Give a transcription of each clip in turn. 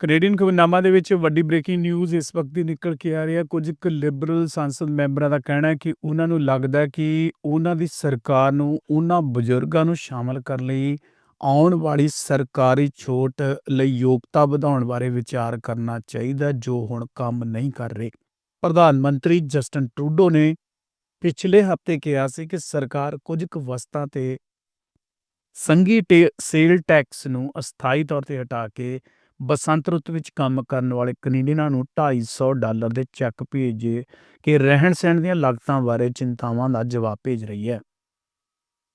Canadian ਖਬਰਨਾਮਾ ਦੇ ਵਿੱਚ ਵੱਡੀ ਬ੍ਰੇਕਿੰਗ ਨਿਊਜ਼ ਇਸ ਵਕਤ ਦੀ ਨਿਕਲ ਕੇ ਆ ਰਹੀ ਹੈ। ਕੁਝ ਕੁ ਲਿਬਰਲ ਸੰਸਦ ਮੈਂਬਰਾਂ ਦਾ ਕਹਿਣਾ ਹੈ ਕਿ ਉਹਨਾਂ ਨੂੰ ਲੱਗਦਾ ਹੈ ਕਿ ਉਹਨਾਂ ਦੀ ਸਰਕਾਰ ਨੂੰ, ਉਹਨਾਂ ਬਜ਼ੁਰਗਾਂ ਨੂੰ ਸ਼ਾਮਲ ਕਰਨ ਲਈ ਆਉਣ ਵਾਲੀ ਸਰਕਾਰੀ ਛੋਟ ਲਈ ਯੋਗਤਾ ਵਧਾਉਣ ਬਾਰੇ ਵਿਚਾਰ ਕਰਨਾ ਚਾਹੀਦਾ ਜੋ ਹੁਣ ਕੰਮ ਨਹੀਂ ਕਰ ਰਹੇ। ਪ੍ਰਧਾਨ ਮੰਤਰੀ ਜਸਟਨ ਟਰੂਡੋ ਨੇ ਪਿਛਲੇ ਹਫ਼ਤੇ ਕਿਹਾ ਸੀ ਕਿ ਸਰਕਾਰ ਕੁਝ ਕੁ ਵਸਤਾਂ ਤੇ ਸੰਘੀ ਟੇ- ਸੇਲ ਟੈਕਸ ਨੂੰ ਅਸਥਾਈ ਤੌਰ ਤੇ ਹਟਾ ਕੇ ਬਸੰਤ ਰੁੱਤ ਵਿੱਚ ਕੰਮ ਕਰਨ ਵਾਲੇ ਕੈਨੇਡੀਅਨਾਂ ਨੂੰ 250 ਡਾਲਰ ਦੇ ਚੈੱਕ ਭੇਜੇ ਕਿ ਰਹਿਣ ਸਹਿਣ ਦੀਆਂ ਲਾਗਤਾਂ ਬਾਰੇ ਚਿੰਤਾਵਾਂ ਦਾ ਜਵਾਬ ਭੇਜ ਰਹੀ ਹੈ।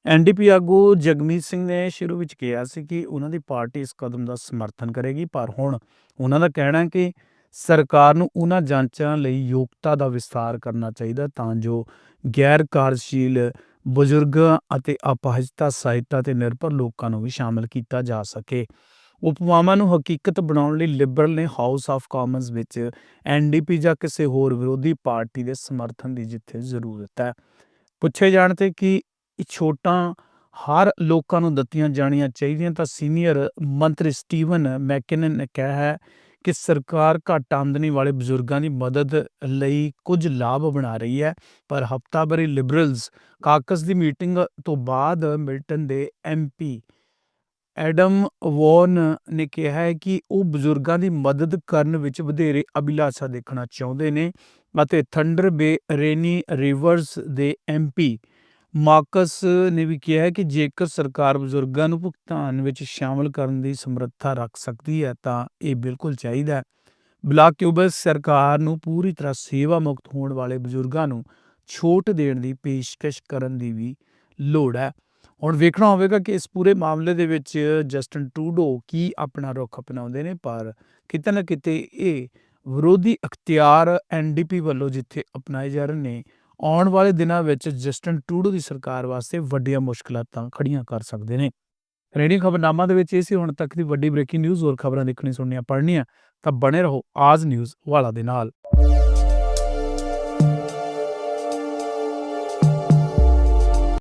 ਐਨਡੀਪੀ ਆਗੂ ਜਗਮੀਤ ਸਿੰਘ ਨੇ ਸ਼ੁਰੂ ਵਿੱਚ ਕਿਹਾ ਸੀ ਕਿ ਉਹਨਾਂ ਦੀ ਪਾਰਟੀ ਇਸ ਕਦਮ ਦਾ ਸਮਰਥਨ ਕਰੇਗੀ, ਪਰ ਹੁਣ ਉਹਨਾਂ ਦਾ ਕਹਿਣਾ ਹੈ ਕਿ ਸਰਕਾਰ ਨੂੰ ਉਹਨਾਂ ਜਾਂਚਾਂ ਲਈ ਯੋਗਤਾ ਦਾ ਵਿਸਥਾਰ ਕਰਨਾ ਚਾਹੀਦਾ ਤਾਂ ਜੋ ਗੈਰ ਕਾਰਜਸ਼ੀਲ ਬਜ਼ੁਰਗਾਂ ਅਤੇ ਅਪਾਹਜਤਾ ਸਹਾਇਤਾ ਤੇ ਨਿਰਭਰ ਲੋਕਾਂ ਨੂੰ ਵੀ ਸ਼ਾਮਲ ਕੀਤਾ ਜਾ ਸਕੇ। ਉਪਮਾਵਾਂ ਨੂੰ ਹਕੀਕਤ ਬਣਾਉਣ ਲਈ ਲਿਬਰਲ ਨੇ ਹਾਊਸ ਆਫ ਕਾਮਨਸ ਵਿੱਚ ਐਨਡੀਪੀ ਜਾਂ ਕਿਸੇ ਹੋਰ ਵਿਰੋਧੀ ਪਾਰਟੀ ਦੇ ਸਮਰਥਨ ਦੀ ਜਿੱਥੇ ਜ਼ਰੂਰਤ ਹੈ। ਪੁੱਛੇ ਜਾਣ ਤੇ ਕਿ ਇਹ ਛੋਟਾਂ ਹਰ ਲੋਕਾਂ ਨੂੰ ਦਿੱਤੀਆਂ ਜਾਣੀਆਂ ਚਾਹੀਦੀਆਂ ਤਾਂ ਸੀਨੀਅਰ ਮੰਤਰੀ ਸਟੀਵਨ ਮੈਕਿਨਨ ਨੇ ਕਿਹਾ ਹੈ ਕਿ ਸਰਕਾਰ ਘੱਟ ਆਮਦਨੀ ਵਾਲੇ ਬਜ਼ੁਰਗਾਂ ਦੀ ਮਦਦ ਲਈ ਕੁਝ ਲਾਭ ਬਣਾ ਰਹੀ ਹੈ, ਪਰ ਹਫਤਾਭਰੀ ਲਿਬਰਲਸ ਕਾਕਸ ਦੀ ਮੀਟਿੰਗ ਤੋਂ ਬਾਅਦ ਮਿਲਟਨ ਦੇ ਐਮਪੀ ਐਡਮ ਵੌਨ ਨੇ ਕਿਹਾ ਹੈ ਕਿ ਉਹ ਬਜ਼ੁਰਗਾਂ ਦੀ ਮਦਦ ਕਰਨ ਵਿੱਚ ਵਧੇਰੇ ਅਭਿਲਾਸ਼ਾ ਦੇਖਣਾ ਚਾਹੁੰਦੇ ਨੇ ਅਤੇ ਥੰਡਰ ਬੇ ਰੇਨੀ ਰਿਵਰਸ ਦੇ ਐਮਪੀ ਮਾਰਕਸ ਨੇ ਵੀ ਕਿਹਾ ਹੈ ਕਿ ਜੇਕਰ ਸਰਕਾਰ ਬਜ਼ੁਰਗਾਂ ਨੂੰ ਭੁਗਤਾਨ ਵਿੱਚ ਸ਼ਾਮਲ ਕਰਨ ਦੀ ਸਮਰੱਥਾ ਰੱਖ ਸਕਦੀ ਹੈ, ਤਾਂ ਇਹ ਬਿਲਕੁਲ ਚਾਹੀਦਾ ਹੈ। ਬਲਾਕ ਕਿਊਬਸ ਸਰਕਾਰ ਨੂੰ ਪੂਰੀ ਤਰ੍ਹਾਂ ਸੇਵਾ ਮੁਕਤ ਹੋਣ ਵਾਲੇ ਬਜ਼ੁਰਗਾਂ ਨੂੰ ਛੋਟ ਦੇਣ ਦੀ ਪੇਸ਼ਕਸ਼ ਕਰਨ ਦੀ ਵੀ ਲੋੜ ਹੈ। ਹੁਣ ਵੇਖਣਾ ਹੋਵੇਗਾ ਕਿ ਇਸ ਪੂਰੇ ਮਾਮਲੇ ਦੇ ਵਿੱਚ ਜਸਟਨ ਟਰੂਡੋ ਕੀ ਆਪਣਾ ਰੁਖ ਅਪਣਾਉਂਦੇ ਨੇ, ਪਰ ਕਿਤੇ ਨਾ ਕਿਤੇ ਇਹ ਵਿਰੋਧੀ ਅਖਤਿਆਰ ਐਨਡੀਪੀ ਵੱਲੋਂ ਜਿੱਥੇ ਅਪਣਾਏ ਜਾ ਰਹੇ ਨੇ, ਆਉਣ ਵਾਲੇ ਦਿਨਾਂ ਵਿੱਚ ਜਸਟਨ ਟਰੂਡੋ ਦੀ ਸਰਕਾਰ ਵਾਸਤੇ ਵੱਡੀਆਂ ਮੁਸ਼ਕਲਾਂ ਤਾਂ ਖੜੀਆਂ ਕਰ ਸਕਦੇ ਨੇ। ਰੇਡੀਓ ਖਬਰਨਾਮਾ ਦੇ ਵਿੱਚ ਇਹ ਸੀ, ਹੁਣ ਤੱਕ ਦੀ ਵੱਡੀ ਬ੍ਰੇਕਿੰਗ ਨਿਊਜ਼, ਹੋਰ ਖਬਰਾਂ ਦੇਖਣੀ ਸੁਣਨੀਆਂ, ਪੜ੍ਹਨੀਆਂ, ਤਾਂ ਬਣੇ ਰਹੋ ਆਜ ਨਿਊਜ਼ ਵਾਲਾ ਦੇ ਨਾਲ।